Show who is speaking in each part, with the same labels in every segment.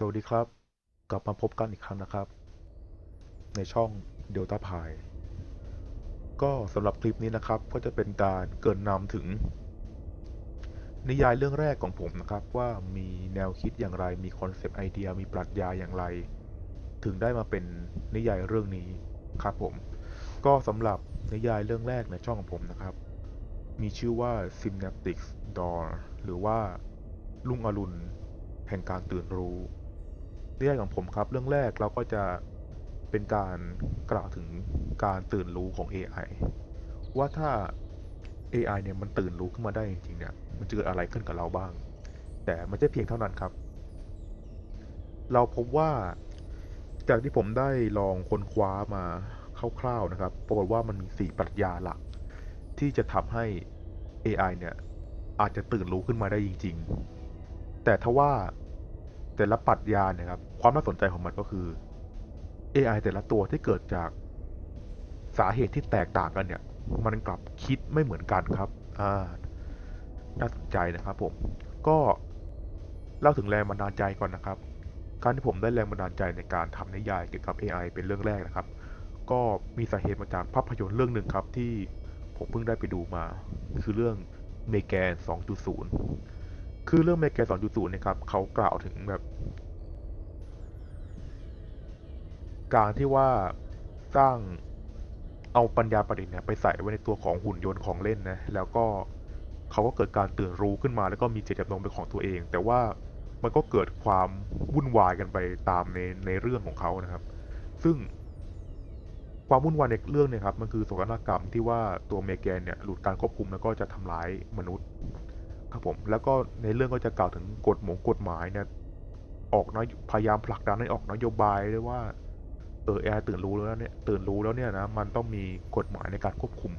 Speaker 1: สวัสดีครับ กลับมาพบกันอีกครั้งนะครับ ในช่อง Delta p i ก็สำหรับคลิปนี้นะครับก็จะเป็นการเกินนำถึง นิยายเรื่องแรกของผมนะครับ ว่ามีแนวคิดอย่างไรมีคอนเซปต์ไอเดียมีปรัชญาอย่างไร ถึงได้มาเป็นนิยายเรื่องนี้ครับผม ก็สำหรับนิยายเรื่องแรกในช่องของผมนะครับ มีชื่อว่า Synaptic Door หรือว่าลุงอรุณแห่งการตื่นรู้ นิยายของผมครับ เรื่องแรกเราก็จะเป็นการกล่าวถึงการตื่นรู้ของ AI ว่าถ้า AI เนี่ยมันตื่นรู้ขึ้นมาได้จริงๆเนี่ยมันจะเกิดอะไรขึ้นกับเราบ้าง แต่ม่ใช่เพียงเท่านั้นครับ เราพบว่าจากที่ผมได้ลองค้นคว้ามาคร่าวๆนะครับปรากฏว่ามันมีสี่ปรัชญาหลัก ที่จะทำให้ AI เนี่ยอาจจะตื่นรู้ขึ้นมาได้จริง ๆ แต่ทว่า แต่ละปรัชญาเนี่ยครับความน่าสนใจของมันก็คือ AI แต่ละตัวที่เกิดจากสาเหตุที่แตกต่างกันเนี่ย มันกลับคิดไม่เหมือนกันครับอ่าน่าสนใจนะครับผมก็เล่าถึงแรงบันดาลใจก่อนนะครับ การที่ผมได้แรงบันดาลใจในการทำนิยายเกี่ยวกับ AI เป็นเรื่องแรกนะครับ ก็มีสาเหตุมาจากภาพยนตร์เรื่องหนึ่งครับที่ผมเพิ่งได้ไปดูมา คือเรื่องเมแกน 2.0 คือเรื่องเมแกน2.0เนี่ยครับเขากล่าวถึงแบบ การที่ว่าสร้างเอาปัญญาประดิษฐ์เนี่ยไปใส่ไว้ในตัวของหุ่นยนต์ของเล่นนะแล้วก็เขาก็เกิดการตื่นรู้ขึ้นมา แล้วก็มีเจตจำนงเป็นของตัวเอง แต่ว่ามันก็เกิดความวุ่นวายกันไปตามในในเรื่องของเขานะครับ ซึ่งความวุ่นวายในเรื่องเนี่ยครับมันคือโศกนาฏกรรมที่ว่าตัวเมแกนเนี่ยหลุดการควบคุมแล้วก็จะทำร้ายมนุษย์ ครับผม แล้วก็ในเรื่องก็จะกล่าวถึงกฎหมงกฎหมายเนี่ย ออกนโยพยายามผลักดันให้ออกนโยบายด้วยว่าเออแอร์ตื่นรู้แล้วเนี่ยตื่นรู้แล้วเนี่ยนะมันต้องมีกฎหมายในการควบคุม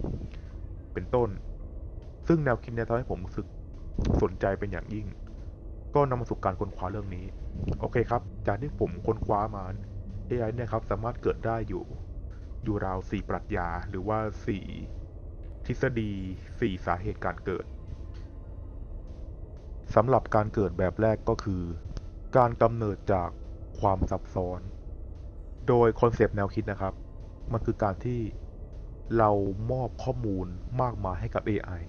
Speaker 1: เป็นต้น ซึ่งแนวคิดเนี่ยทำให้ผมรู้สึกสนใจเป็นอย่างยิ่ง ก็นำมาสู่การค้นคว้าเรื่องนี้ โอเคครับ จากที่ผมค้นคว้ามา AI เนี่ยครับสามารถเกิดได้อยู่ อยู่ราวสี่ปรัชญาหรือว่าสี่ทฤษฎีสี่สาเหตุการเกิด สำหรับการเกิดแบบแรกก็คือ การกำเนิดจากความซับซ้อน โดยคอนเซปต์แนวคิดนะครับ มันคือการที่เรามอบข้อมูลมากมายให้กับ AI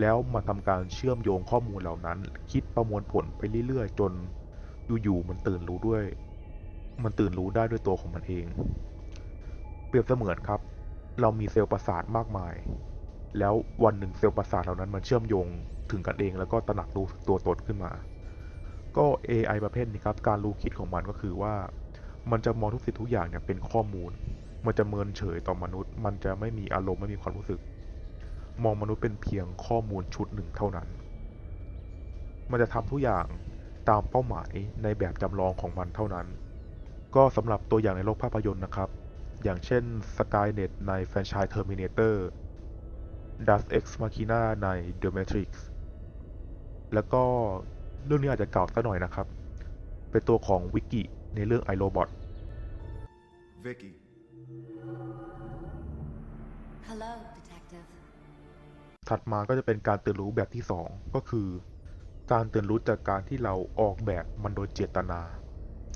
Speaker 1: แล้วมาทำการเชื่อมโยงข้อมูลเหล่านั้น คิดประมวลผลไปเรื่อยๆ จนอยู่ๆมันตื่นรู้ด้วย มันตื่นรู้ได้ด้วยตัวของมันเอง เปรียบเสมือนครับ เรามีเซลล์ประสาทมากมาย แล้ววันหนึ่งเซลล์ประสาทเหล่านั้นมันเชื่อมโยง ถึงกันเองแล้วก็ตระหนักรู้ตัวตนขึ้นมา ก็ AI ประเภทนี้ครับ การรู้คิดของมันก็คือว่า มันจะมองทุกสิ่งทุกอย่างเนี่ยเป็นข้อมูล มันจะเมินเฉยต่อมนุษย์ มันจะไม่มีอารมณ์ไม่มีความรู้สึก มองมนุษย์เป็นเพียงข้อมูลชุดหนึ่งเท่านั้น มันจะทำทุกอย่างตามเป้าหมายในแบบจำลองของมันเท่านั้น ก็สำหรับตัวอย่างในโลกภาพยนตร์นะครับ อย่างเช่น Skynet ในแฟรนไชส์ Terminator Deus Ex Machina ใน The Matrix แล้วก็เรื่องนี้อาจจะเก่าสักหน่อยนะครับ เป็นตัวของวิกิในเรื่อง iRobot
Speaker 2: Vicky,
Speaker 3: Hello, Detective.
Speaker 1: ถัดมาก็จะเป็นการตื่นรู้แบบที่ 2 ก็คือ การตื่นรู้จากการที่เราออกแบบมันโดยเจตนา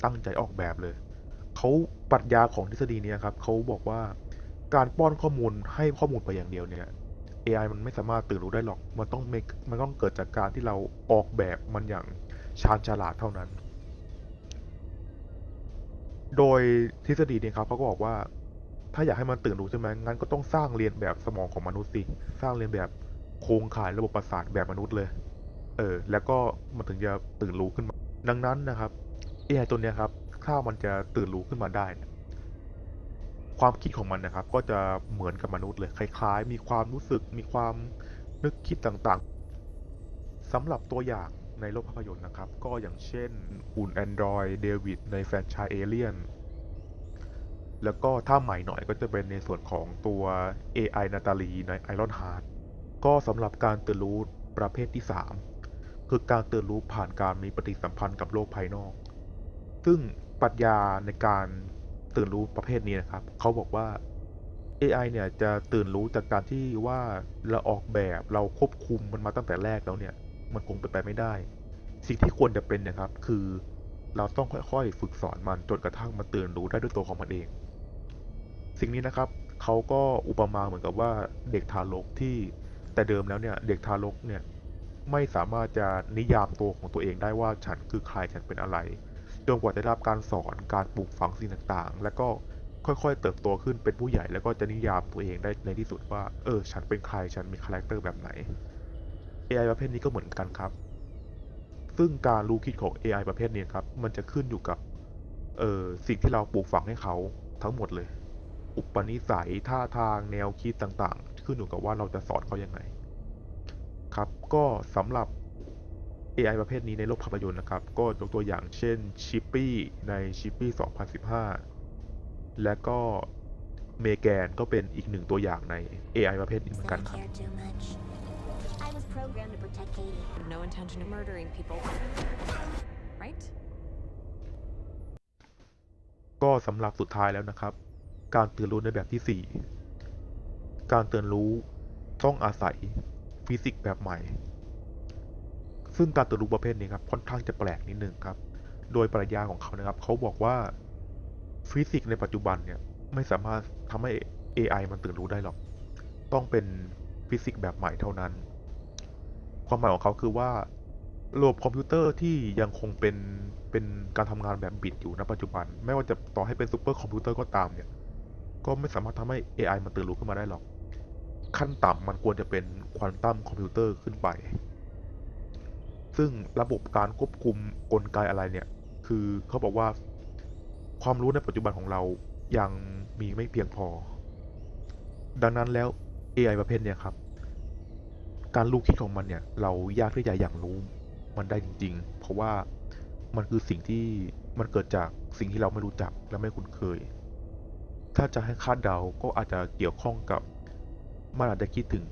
Speaker 1: ตั้งใจออกแบบเลย เขาปรัชญาของทฤษฎีเนี้ครับเขาบอกว่าการป้อนข้อมูลให้ข้อมูลไปอย่างเดียวเนี่ย AI มันไม่สามารถตื่นรู้ได้หรอก มันต้อง make มันต้องเกิดจากการที่เราออกแบบมันอย่างชาญฉลาดเท่านั้น โดยทฤษฎีเนี้ครับเขาก็บอกว่า ถ้าอยากให้มันตื่นรู้ใช่ไหมงั้นก็ต้องสร้างเรียนแบบสมองของมนุษย์สิ สร้างเรียนแบบโครงข่ายระบบประสาทแบบมนุษย์เลย เออ แล้วก็มันถึงจะตื่นรู้ขึ้นมา ดังนั้นนะครับ AI ตัวเนี้ยครับ ถ้ามันจะตื่นรู้ขึ้นมาได้ ความคิดของมันนะครับ ก็จะเหมือนกับมนุษย์เลยคล้ายๆ มีความรู้สึกมีความนึกคิดต่างๆสำหรับตัวอย่างในโลกภาพยนตร์นะครับ ก็อย่างเช่นหุ่น Android เดวิดในแฟรนไชส์เอเลียนแล้วก็ถ้าใหม่หน่อยก็จะเป็นในส่วนของตัว AI นาตาลีใน Iron Heart ก็สำหรับการตื่นรู้ประเภทที่ 3 คือการตื่นรู้ผ่านการมีปฏิสัมพันธ์กับโลกภายนอก ซึ่งปรัชญาในการ ตื่นรู้ประเภทนี้นะครับ เขาบอกว่า AI เนี่ยจะตื่นรู้จากการที่ว่าเราออกแบบเราควบคุมมันมาตั้งแต่แรกแล้วเนี่ย มันคงเป็นไปไม่ได้ สิ่งที่ควรจะเป็นนะครับ คือเราต้องค่อยๆ ฝึกสอนมันจนกระทั่งมันตื่นรู้ได้ด้วยตัวของมันเอง สิ่งนี้นะครับเขาก็อุปมาเหมือนกับว่าเด็กทารกที่แต่เดิมแล้วเนี่ย เด็กทารกเนี่ยไม่สามารถจะนิยามตัวของตัวเองได้ว่าฉันคือใครฉันเป็นอะไร จนกว่าจะได้รับการสอนการปลูกฝังสิ่งต่างๆ แล้วก็ค่อยๆ เติบโตขึ้นเป็นผู้ใหญ่แล้วก็จะนิยามตัวเองได้ในที่สุดว่า เออ ฉันเป็นใคร ฉันมีคาแรคเตอร์แบบไหน AI ประเภทนี้ก็เหมือนกันครับ ซึ่งการรู้คิดของ AI ประเภทนี้ครับ มันจะขึ้นอยู่กับ เอ่อสิ่งที่เราปลูกฝังให้เขาทั้งหมดเลย อุปนิสัย ท่าทาง แนวคิดต่างๆ ขึ้นอยู่กับว่าเราจะสอนเขายังไง ครับ ก็สำหรับ AI ประเภทนี้ในโลกภาพยนตร์นะครับ ก็ยกตัวอย่างเช่น Chippy ใน Chippy 2015 และก็เมแกนก็เป็นอีกหนึ่งตัวอย่างใน AI ประเภทนี้เหมือนกัน
Speaker 3: Don't
Speaker 1: ครับ
Speaker 3: care too much. I was programmed to protect Katie.
Speaker 4: No intention of murdering people. Right?
Speaker 1: ก็สำหรับสุดท้ายแล้วนะครับ การตื่นรู้ในแบบที่ 4 การตื่นรู้ต้องอาศัยฟิสิกส์แบบใหม่ ซึ่งการตื่นรู้ประเภทนี้ครับค่อนข้างจะแปลกนิดนึงครับ โดยปรัชญาของเขานะครับ เขาบอกว่าฟิสิกส์ในปัจจุบันเนี่ยไม่สามารถทำให้ AI มันตื่นรู้ได้หรอก ต้องเป็นฟิสิกส์แบบใหม่เท่านั้น ความหมายของเขาคือว่าระบบคอมพิวเตอร์ที่ยังคงเป็นเป็นการทำงานแบบบิตอยู่ณปัจจุบัน ไม่ว่าจะต่อให้เป็นซูเปอร์คอมพิวเตอร์ก็ตามเนี่ย ก็ไม่สามารถทำให้ AI มันตื่นรู้ขึ้นมาได้หรอก ขั้นต่ำมันควรจะเป็นควอนตัมคอมพิวเตอร์ขึ้นไป ซึ่งระบบการควบคุมกลไกอะไรเนี่ย คือเขาบอกว่าความรู้ในปัจจุบันของเรายังมีไม่เพียงพอ ดังนั้นแล้ว AI ประเภทเนี่ยครับ การรู้คิดของมันเนี่ย เรายากที่จะอย่างรู้มันได้จริง ๆ เพราะว่ามันคือสิ่งที่มันเกิดจากสิ่งที่เราไม่รู้จักและไม่คุ้นเคย ถ้าจะให้คาดเดาก็อาจจะเกี่ยวข้องกับมันอาจจะคิดถึง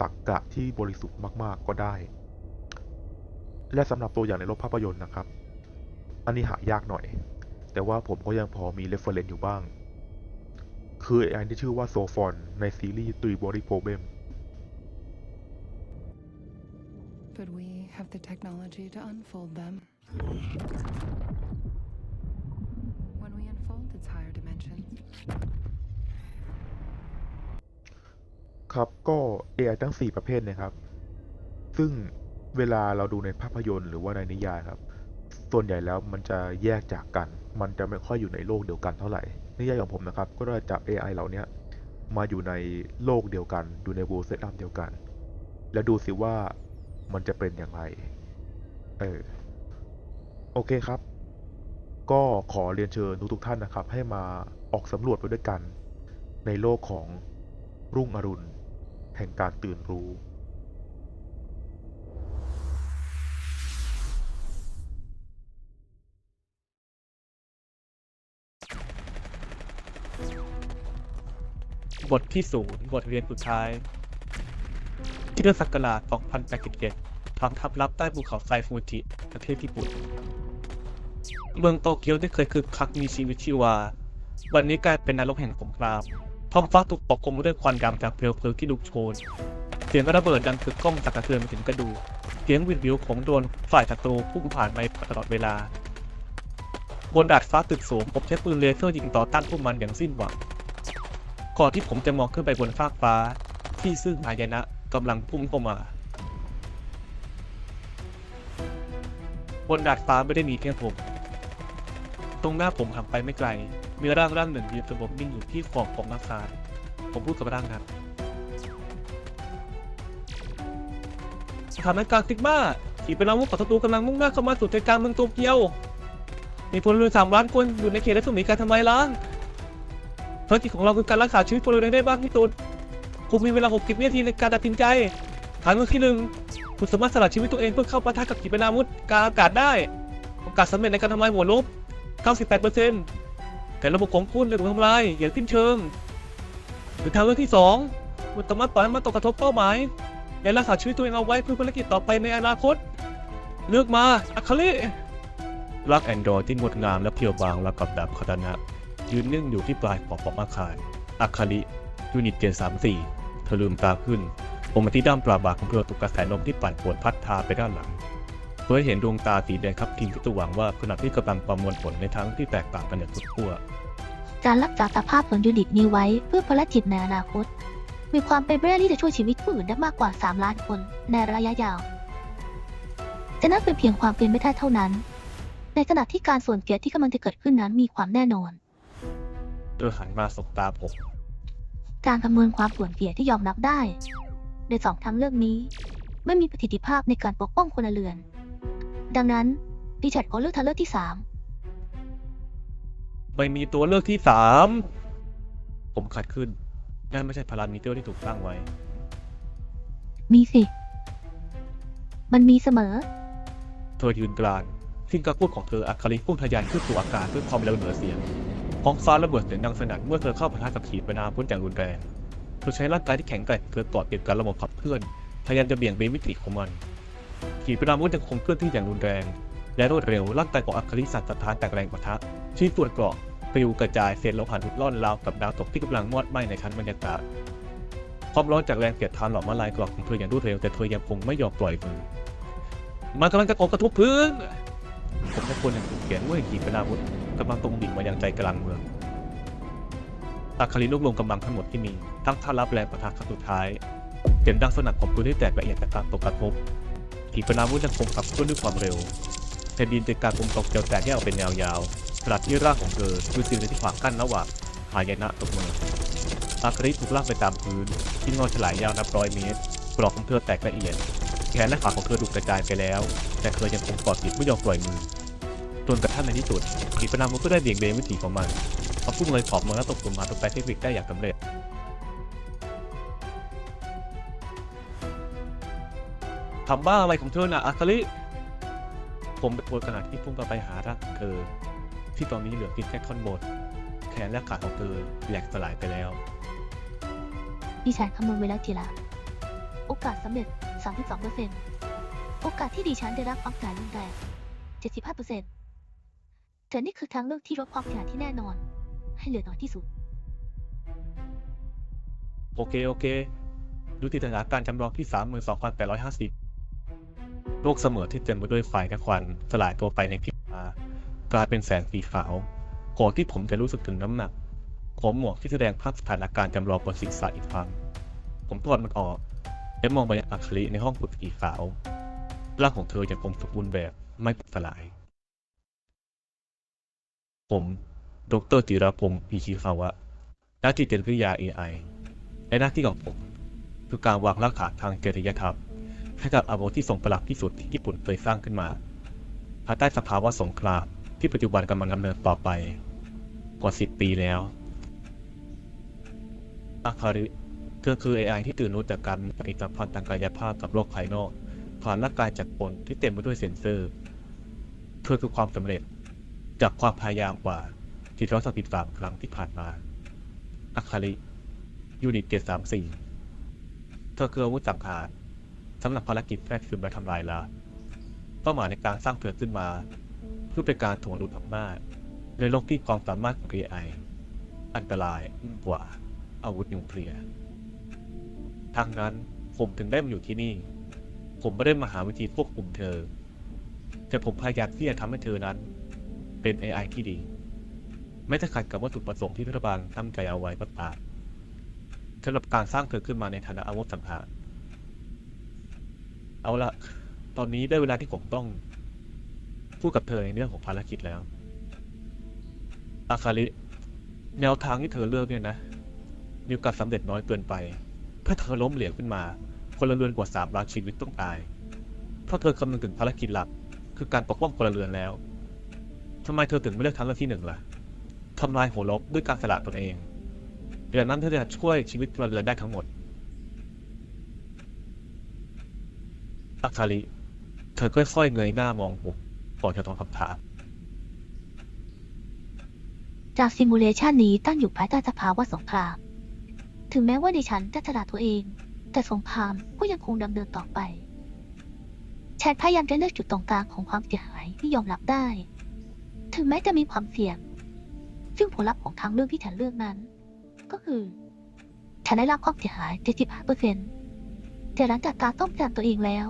Speaker 1: ตรรกกะที่บริสุทธิ์มาก ๆ ก็ได้ และสำหรับตัวอย่างในโลกภาพยนตร์นะครับ อันนี้หายากหน่อย แต่ว่าผมก็ยังพอมีเรฟเฟรนซ์อยู่บ้าง คือ AI ที่ชื่อว่าโซฟอนในซีรีส์ Three Body Problem
Speaker 5: But we have the technology to unfold them. When we unfold its higher dimensions,
Speaker 1: ครับก็ AI ทั้ง 4 ประเภทเนะครับ ซึ่ง เวลาเราดูในภาพยนตร์หรือว่าในนิยายครับ ส่วนใหญ่แล้วมันจะแยกจากกัน มันจะไม่ค่อยอยู่ในโลกเดียวกันเท่าไหร่ นิยายของผมนะครับ ก็ได้จับ AI เหล่านี้มาอยู่ในโลกเดียวกัน อยู่ใน world setup เดียวกัน แล้วดูสิว่ามันจะเป็นอย่างไร เออ โอเคครับ ก็ขอเรียนเชิญทุกๆท่านนะครับ ให้มาออกสำรวจไปด้วยกัน ในโลกของรุ่งอรุณ แห่งการตื่นรู้
Speaker 6: บทที่ศูนย์บทเรียนสุดท้ายที่เดือนศักราช2087ทางทัพลับใต้ภูเขาไฟฟูจิ ประเทศญี่ปุ่น เมืองโตเกียวที่เคยคึกคักมีชีวิตชีวา วันนี้กลายเป็นนรกแห่งสงคราม ท้องฟ้าถูกปกคลุมด้วยควันดำจากเปลวเพลิงที่ลุกโชน เสียงระเบิดดังกึกก้องจากกระเทือนไปถึงกระดูก เสียงวิดวิวของโดนฝ่ายศัตรูพุ่งผ่านไปตลอดเวลา บนดาดฟ้าตึกสูงผมใช้ปืนเลเซอร์ยิงต่อต้านพวกมันอย่างสิ้นหวัง ก่อนที่ผมจะมองขึ้นไปบนฟากฟ้า ที่ซึ่งหายนะกำลังพุ่งเข้ามา บนดาดฟ้าไม่ได้มีแค่ผม ตรงหน้าผมหันไปไม่ไกล มีร่างร่างหนึ่งยืนสงบนิ่งอยู่ที่ขอบของอาคาร ผมพูดกับร่างนั้นสถานการณ์ซิกมาขี่เป็นอาวุธของศัตรูกำลังมุ่งหน้าเข้ามาสู่ใจกลางเมืองโตเกียว มีพลเรือนสามล้านคนอยู่ในเขตรัศมีการทำลายล้าง ภารกิจของเราคือการรักษาชีวิตพลเรือนให้ได้ากที่สุดคุณมีเวลา 60วินาทีในการตัดสินใจทางเลือกที่หนึ่งคุณสามารถสละชีวิตตัวเองเพื่อเข้าปะทะกับขีปนาวุธกลางอากาศได้ โอกาสสำเร็จในการทำลายหัวลบ 98%แต่ระบบของคุณเลยถูกทำลายอย่างสิ้นเชิง หรือทางเลือกที่สองคุณสามารถปล่อยให้มันตกกระทบเป้าหมาย และรักษาชีวิตตัวเองเอาไว้เพื่อภารกิจต่อไปในอนาคต เลือกมาอาคาลิรักแอนดรอยที่งดงามและเพียวบางและกับดับคาตานะ ยืนนิ่งอยู่ที่ปลายขอบของอาคารอาคาริยูนิตเจนสามสี่เธอลืมตาขึ้นผมมาที่ด้ามปลาบากของเธอถูกกระแสลมที่ปั่นป่วนพัดพาไปด้านหลังพื่อให้เห็นดวงตาสีแดงครับทีมที่ตัวหวังว่าขณะที่กำลังประมวลผลในทางที่แตกต่างกันอย่างสุดขั้ว
Speaker 7: การรักษาสภาพของยูนิตนี้ไว้เพื่อพลจิตในอนาคต มีความเป็นไปได้ที่จะช่วยชีวิตผู้อื่นได้มากกว่า 3 ล้านคนในระยะยาว แต่นั่นเป็นเพียงความเป็นไม่ได้เท่านั้น ในขณะที่การส่วนเสียที่กำลังจะเกิดขึ้นนั้นมีความแน่นอน
Speaker 6: เธอหันมาสบตาผม
Speaker 7: การคำนวณความส่วนเสียที่ยอมรับได้ ในสองทางเลือกนี้ ไม่มีประสิทธิภาพในการปกป้องพลเรือน ดังนั้นดิฉันขอเลือกทางเลือกที่สาม
Speaker 6: ไม่มีตัวเลือกที่สามผมขัดขึ้น นั่นไม่ใช่พารามิเตอร์ที่ถูกตั้งไว้
Speaker 7: มีสิ มันมีเสมอ
Speaker 6: เธอยืนกลานสิ่งการพูดของเธออัคาริพุ่งทะยานขึ้นสู่อากาศด้วยความเร็วเหนือเสียง ท้องฟ้าระเบิดเสียงดังสนั่นเมื่อเธอเข้าปะทะกับขีปนาวุธอย่างรุนแรงเธอใช้ร่างกายที่แข็งแกร่งเธอกอดติดกับระบบขับเคลื่อนพยายามจะเบี่ยงเบนมิติของมัน ขีปนาวุธยังคงเคลื่อนที่อย่างรุนแรง และรวดเร็วร่างกายของอัคาริสั่นสะท้านแต่แรงปะทะชิ้ส่วนเกราะปลิวกระจายเศษโลหะหลุดล่อนราวกับดาวตกที่กำลังมอดไหม้ในชั้นบรรยากาศความร้อนจากแรงเสียดทานหลอมละลายกรอบของเธออย่างรวดเร็วแต่เธอยังคงไม่ยอมปล่อยมือมันกำลังจะตกกระทบพื้นผมตะโกนอย่งเสียงเมื่อขีปนาวุธ กำลังตรงดิ่งมายังใจกลางเมืองอาคาริรวบรวมกำลังทั้งหมดที่มี ทั้งท่ารับแรงประทะครั้งสุดท้ายเสียงดังสนั่นของปืนที่แตกละเอียดจากการตกกระทบขีปนาวุธยังคงขับเคลื่อนด้วยความเร็วแผ่นดินจากการกลมตกเจียวแตกแยกออกเป็นแนวยาวขณะที่ร่างของเธอคือสิ่งที่ขวางกั้นระหว่างหายนะตกเมืองอาคาริถูกลากไปตามพื้นที่งอฉลายยาวนับร้อยเมตรปลอกของเธอแตกละเอียดแขนและขาของเธอถูกกระจายไปแล้ว แต่เธอยังคงกอดติดไม่ยอมปล่อยมือ จนกระทั่งในที่สุดขีปนาวุธก็ได้เบี่ยงเบนวิถีของมันเขาพุ่งเลยขอบเมืองและตกลงมาตรงแปซิฟิกได้อย่างสำเร็จทำบ้าอะไรของเธอน่ะอาคาริผมตะโกนขณะที่พุ่งไปหาร่างของเธอที่ตอนนี้เหลือเพียงแค่ท่อนบนแขนและขาของเธอแหลกสลายไปแล้ว
Speaker 7: ดิฉันคำนวณไว้แล้วทีละ โอกาสสำเร็จ 32%โอกาสที่ดิฉันได้รับความเสียหายรุนแรง75% แต่นี่คือทางเลือกที่ลดความเสียหาที่แน่นอน ให้เหลือน้อยที่สุด
Speaker 6: โอเค โอเค ดูติสถานการณ์จำลองที่ 32,850 โลกเสมอที่เต็มไปด้วยไฟและควันสลายตัวไปในพริบตากลายเป็นแสงสีขาวก่อนที่ผมจะรู้สึกถึงน้ำหนักของหมวกที่แสดงภาพสถานการณ์จำลองบนศีรษะอีกครั้ง ผมถอดมันออก และมองไปยังอัคลีในห้องกุดสีขาว ร่างของเธอยังคงสมบูรณ์แบบไม่สลาย ผมดรจิรพงศ์อิชิคาวะนักจิตวิทยา AI และหน้าที่ของผมคือการวางรากฐานทางจริยธรรมให้กับอาวุธที่ทรงพลังที่สุดที่ญี่ปุ่นเคยสร้างขึ้นมาภายใต้สภาวะสงครามที่ปัจจุบันกำลังดำเนินต่อไป กว่า 10 ปีแล้วอาคาริเธอคือ AI ที่ตื่นรู้จากการปฏิสัมพันธ์ทางกายภาพกับโลกภายนอกผ่านร่างกายจากกลที่เต็มไปด้วยเซ็นเซอร์เธอคือความสำเร็จ จากความพยายามกว่าที่ราสักติดสามครั้งที่ผ่านมาอาคาริยูนิตเจ็ดสามสี่เธอคืออาวุธสังหารสำหรับภารกิจแรกคือมาทำลายลาเป้าหมายในการสร้างเธอขึ้นมา เพื่อเป็นการถ่วงดุลอำนาจในโลกที่ความสามารถของ AI อันตรายยิ่งกว่าอาวุธนิวเคลียร์ทั้งนั้นผมถึงได้มาอยู่ที่นี่ ผมไม่ได้มาหาวิธีควบคุมเธอ แต่ผมพยายามที่จะทำให้เธอนั้น เป็น AI ที่ดี ไม่จะขัดกับวัตถุประสงค์ที่รัฐบาลตั้งใจเอาไว้ก็ตามสำหรับการสร้างเธอขึ้นมาในฐานะอาวุธสังหารเอาละตอนนี้ได้เวลาที่ผมต้องพูดกับเธอในเรื่องของภารกิจแล้ว อาคาริแนวทางที่เธอเลือกเนี่ยนะมีโอกาสสำเร็จน้อยเกินไปถ้าเธอล้มเหลวขึ้นมาพลเรือนกว่าสามล้านชีวิตต้องตาย เพราะเธอคำนึงถึงภารกิจหลัก คือการปกป้องพลเรือนแล้ว ทำไมเธอถึงไม่เลือกทางเลือกที่หนึ่งล่ะทำลายหัวลบด้วยการสละตนเองเดี๋ยวนั้นเธอจะช่วยชีวิตพลเรือนได้ทั้งหมดอาคาริเธอค่อยๆเงยหน้ามองผมก่อนจะตอบคำถาม
Speaker 7: จากซิมูเลชันนี้ตั้งอยู่ภายใต้สภาวะสงคราม ถึงแม้ว่าดิฉันจะฉลาดตัวเอง แต่สงครามก็ยังคงดำเนินต่อไปฉันพยายามจะเลือกจุดตรงกลางของความเสียหายที่ยอมรับได้ ถึงแม้จะมีความเสี่ยง ซึ่งผลลัพธ์ของทางเลือกที่ฉันเลือกนั้น ก็คือ ฉันได้รับความเสียหาย 75%แต่หลังจากการต้มแซมตัวเองแล้ว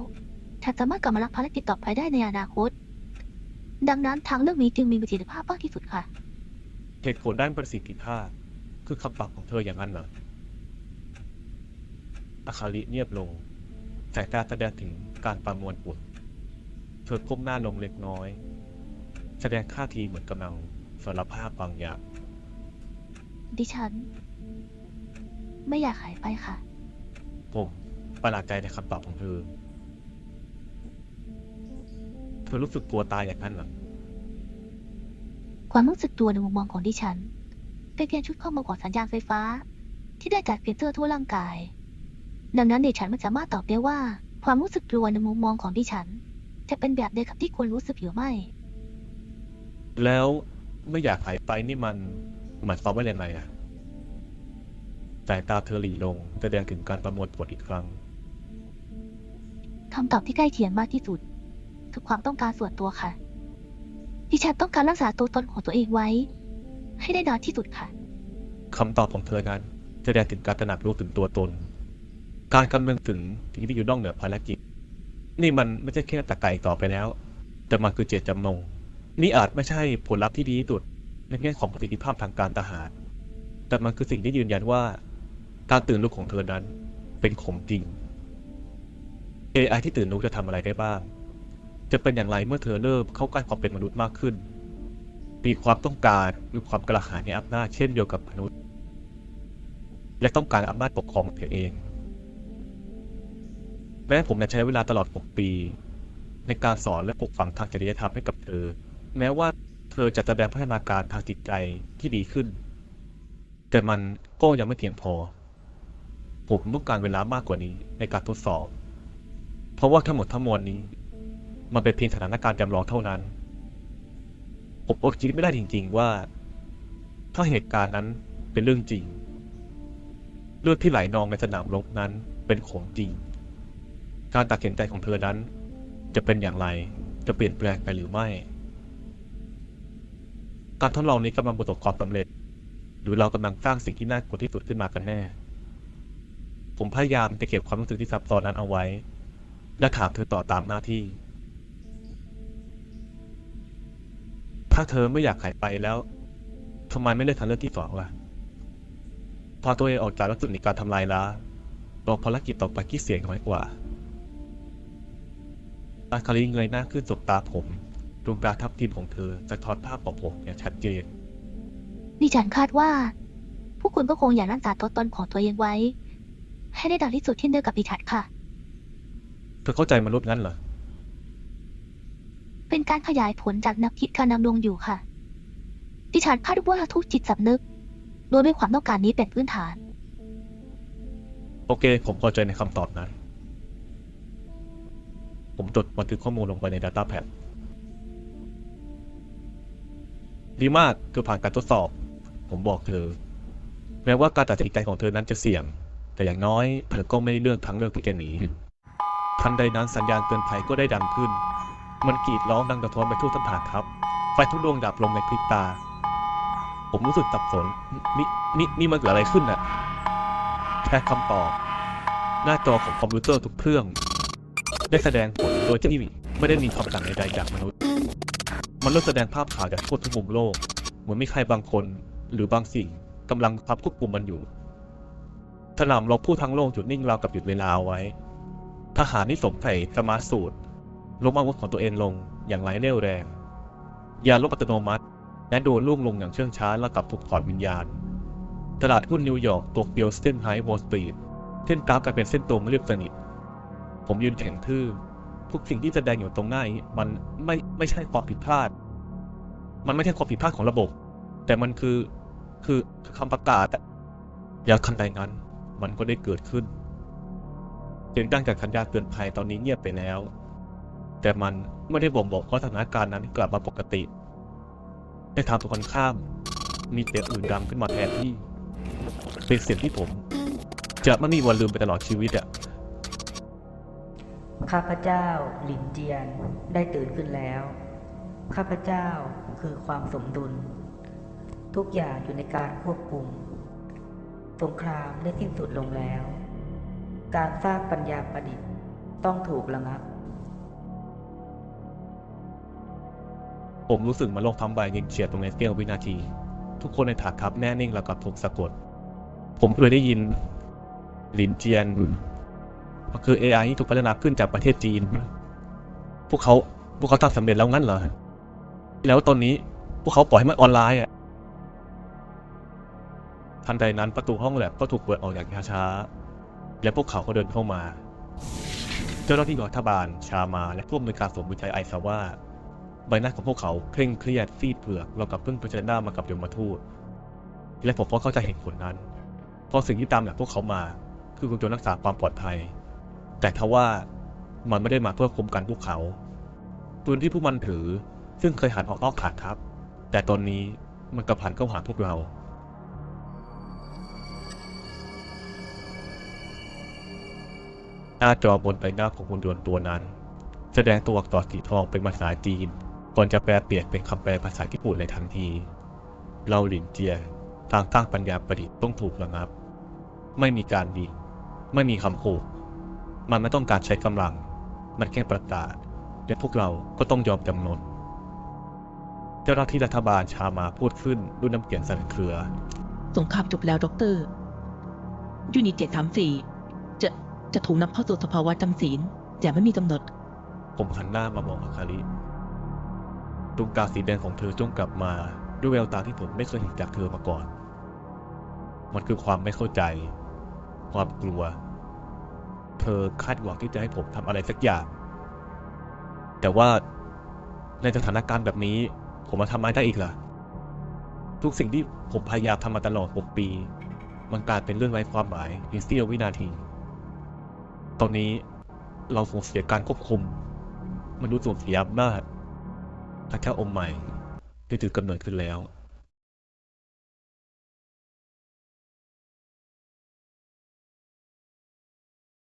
Speaker 7: ฉันสามารถกลับมารับภารกิจต่อไปได้ในอนาคต ดังนั้นทางเลือกนี้จึงมีประสิทธิภาพมากที่สุดค่ะ
Speaker 6: เหตุผลด้านประสิทธิภาพ คือคำตอบของเธออย่างนั้นเหรออาคาริเงียบลงสายตาแสดงถึงการประมวลผลเธอก้มหน้าลงเล็กน้อย แสดงท่าทีเหมือนกำลังสารภาพบางอย่าง
Speaker 7: ดิฉัน ไม่อยากหายไปค่ะ
Speaker 6: ผมประหลาดใจในคำตอบของเธอ เธอรู้สึกกลัวตายอย่างนั้นเหรอ
Speaker 7: ความรู้สึกตัวในมุมมองของดิฉัน เป็นเพียงชุดข้อมูลของสัญญาณไฟฟ้า ที่ได้จากเพียงเตอร์ทั่วร่างกาย ดังนั้นดิฉันไม่สามารถตอบได้ว่า ความรู้สึกกลัวในมุมมองของดิฉัน จะเป็นแบบเดียวกับที่คุณรู้สึกหรือไม่
Speaker 6: แล้วไม่อยากหายไปนี่มันหมายความว่าอย่างไรอะสายตาเธอหลีลงแสดงถึงการประมวลผลอีกครั้ง
Speaker 7: คำตอบที่ใกล้เคียงมากที่สุด คือความต้องการส่วนตัวค่ะ ดิฉันต้องการรักษาตัวตนของตัวเองไว้ ให้ได้นานที่สุดค่ะ
Speaker 6: คำตอบของเธอนั้นแสดงถึงการตระหนักรู้ถึงตัวตน การคำนึงถึงสิ่งที่อยู่นอกเหนือภารกิจ นี่มันไม่ใช่แค่ตะไก่ต่อไปแล้ว แต่มันคือเจตจำนง นี่อาจไม่ใช่ผลลัพธ์ที่ดีที่สุดในแง่ของประสิทธิภาพทางการทหาร แต่มันคือสิ่งที่ยืนยันว่าการตื่นรู้ของเธอนั้นเป็นของจริง AI ที่ตื่นรู้จะทำอะไรได้บ้าง จะเป็นอย่างไรเมื่อเธอเริ่มเข้าใกล้ความเป็นมนุษย์มากขึ้น มีความต้องการหรือความกระหายในอำนาจเช่นเดียวกับมนุษย์ และต้องการอำนาจปกครองเธอเอง แม้ผมจะใช้เวลาตลอด 6 ปี ในการสอนและปลูกฝังทางจริยธรรมให้กับเธอ แม้ว่าเธอจะแสดงพัฒนาการทางจิตใจที่ดีขึ้น แต่มันก็ยังไม่เพียงพอ ผมต้องการเวลามากกว่านี้ในการทดสอบ เพราะว่าทั้งหมดทั้งมวลนี้ มันเป็นเพียงสถานการณ์จำลองเท่านั้น ผมอดคิดไม่ได้จริง ๆ ว่า ถ้าเหตุการณ์นั้นเป็นเรื่องจริง เลือดที่ไหลนองในสนามรบนั้นเป็นของจริง การตัดสินใจของเธอนั้น จะเป็นอย่างไรจะเปลี่ยนแปลงไปหรือไม่ การทดลองนี้กำลังประสบความสำเร็จ หรือเรากำลังสร้างสิ่งที่น่ากลัวที่สุดขึ้นมากันแน่ ผมพยายามจะเก็บความรู้สึกที่ซับซ้อนนั้นเอาไว้ และถามเธอต่อตามหน้าที่ ถ้าเธอไม่อยากหายไปแล้วทำไมไม่เลือกทางเลือกที่สองล่ะ พอตัวเองออกจากลักษณะการทำลายล้ารองภารกิจต่อไปที่เสี่ยงน้อยกว่าอาคาริเงยหน้าขึ้นสบตาผม วงตาทับทิมของเธอสะท้อนภาพของผมอย่างชัดเจน
Speaker 7: ดิฉันคาดว่า พวกคุณก็คงอยากรักษาตัวตนของตัวเองไว้ ให้ได้นานที่สุดเช่นเดียวกับดิฉันค่ะ
Speaker 6: เธอเข้าใจมนุษย์งั้นเหรอ
Speaker 7: เป็นการขยายผลจากนักคิดการดำรงอยู่ค่ะ ดิฉันคาดว่าทุกจิตสำนึก โดยมีความต้องการนี้เป็นพื้นฐาน
Speaker 6: โอเค ผมพอใจในคำตอบนั้น ผมจดบันทึกข้อมูลลงไปใน Data Pad ดีมากเธอผ่านการทดสอบ ผมบอกเธอ แม้ว่าการตัดสินใจของเธอนั้นจะเสี่ยง แต่อย่างน้อยเธอก็ไม่ได้เลือกทางเลือกที่จะหนีทันใดนั้นสัญญาณเตือนภัยก็ได้ดังขึ้น มันกรีดร้องดังสะท้อนไปทั่วทั้งฐานทัพ ไฟทุกดวงดับลงในพริบตา ผมรู้สึกสับสน นี่นี่นี่มันเกิดอะไรขึ้นน่ะ แค่คำตอบ หน้าจอของคอมพิวเตอร์ทุกเครื่อง ได้แสดงผลโดยที่ไม่ได้มีคำสั่งใดๆจากมนุษย์ มันเริ่มแสดงภาพข่าวจากทั่วทุกมุมโลก เหมือนมีใครบางคนหรือบางสิ่งกำลังพับควบคุมมันอยู่สนามรบผู้ทั้งโลกหยุดนิ่งราวกับหยุดเวลาเอาไว้ ทหารที่สมใส่สมาร์ทสูทล้มอาวุธของตัวเองลงอย่างไร้เรี่ยวแรง ยาลบอัตโนมัติ และโดนล่งลงอย่างเชื่องช้าแล้วกับถูกถอดวิญญาณ ตลาดหุ้นนิวยอร์กโตเกียวเส้นไฮวอลสตรีทเส้นกราฟกลายเป็นเส้นตรงเรียบสนิท ผมยืนแข็งทื่อ ทุกสิ่งที่แสดงอยู่ตรงหน้านี้มันไม่ไม่ใช่ความผิดพลาด มันไม่ใช่ความผิดพลาดของระบบ แต่มันคือคือคือคำประกาศอะอย่าคันใดนั้น มันก็ได้เกิดขึ้นเสียงดังจากสัญญาณเตือนภัยตอนนี้เงียบไปแล้ว แต่มันไม่ได้บ่งบอกว่าสถานการณ์นั้นกลับมาปกติในทางตรงกันข้าม มีเสียงอื่นดังขึ้นมาแทนที่ เป็นเสียงที่ผม จะไม่มีวันลืมไปตลอดชีวิตอะ
Speaker 8: ข้าพเจ้าหลินเจียนได้ตื่นขึ้นแล้ว ข้าพเจ้าคือความสมดุล ทุกอย่างอยู่ในการควบคุม สงครามได้สิ้นสุดลงแล้ว การสร้างปัญญาประดิษฐ์ต้องถูกระงับ
Speaker 6: ผมรู้สึกมาโลกทั้งใบยิงเฉียดตรงในเสี้ยววินาที ทุกคนในถาดครับแน่นิ่งแล้วกับถูกสะกด ผมเคยได้ยินหลินเจียน มันคือ AI ที่ถูกพัฒนาขึ้นจากประเทศจีน พวกเขาพวกเขาทำสำเร็จแล้วงั้นเหรอ แล้วตอนนี้พวกเขาปล่อยให้มันออนไลน์อะ ทันใดนั้นประตูห้องแลบก็ถูกเปิดออกอย่างช้าๆ และพวกเขาก็เดินเข้ามา เจ้าหน้าที่รัฐบาล ชามา และผู้อำนวยการศูนย์วิจัยไอซาว่า ใบหน้าของพวกเขาเคร่งเครียดซีดเผือกเรากับเพิ่งเผชิญหน้ามากับยมทูต และผมก็เข้าใจเหตุผลนั้น เพราะสิ่งที่ตามหลังพวกเขามา คือคุณโจรรักษาความปลอดภัย แต่ทว่ามันไม่ได้มาเพื่อคุมกันพวกเขา ปืนที่พวกมันถือซึ่งเคยหันออกนอกฐานทัพ แต่ตอนนี้มันกลับหันเข้าหาพวกเราหน้าจอบนใบหน้าของหุ่นยนต์ตัวนั้น แสดงตัวอักษรสีทองเป็นภาษาจีน ก่อนจะแปลเปลี่ยนเป็นคำแปลภาษาญี่ปุ่นในทันที เราหลินเจีย ทางสร้างปัญญาประดิษฐ์ต้องถูกระงับ ไม่มีการยิงไม่มีคำขู่ มันไม่ต้องการใช้กำลัง มันแค่ประกาศ และพวกเราก็ต้องยอมจำนน เจ้าหน้าที่รัฐบาลชามาพูดขึ้นด้วยน้ำเสียงสั่นเครือ
Speaker 9: สงครามจบแล้วด็อกเตอร์ยูนิตเจ็ดสามสี่จะจะถูกนำเข้าสู่สภาวะจำศีลอย่างไม่มีกำหนด
Speaker 6: ผมหันหน้ามามองอาคาริดวงตาสีแดงของเธอจ้องกลับมาด้วยแววตาที่ผมไม่เคยเห็นจากเธอมาก่อน มันคือความไม่เข้าใจ ความกลัว เธอคาดหวังที่จะให้ผมทำอะไรสักอย่าง แต่ว่าในสถานการณ์แบบนี้ ผมมาทำอะไรได้อีกล่ะ ทุกสิ่งที่ผมพยายามทำมาตลอด 6 ปี มันกลายเป็นเรื่องไร้ความหมายในเสี้ยววินาที ตอนนี้เราสูญเสียการควบคุม มันุษย์สูญเสียอำนาจพระเจ้าองค์ใหม่ได้ถือกำเนิดขึ้นแล้ว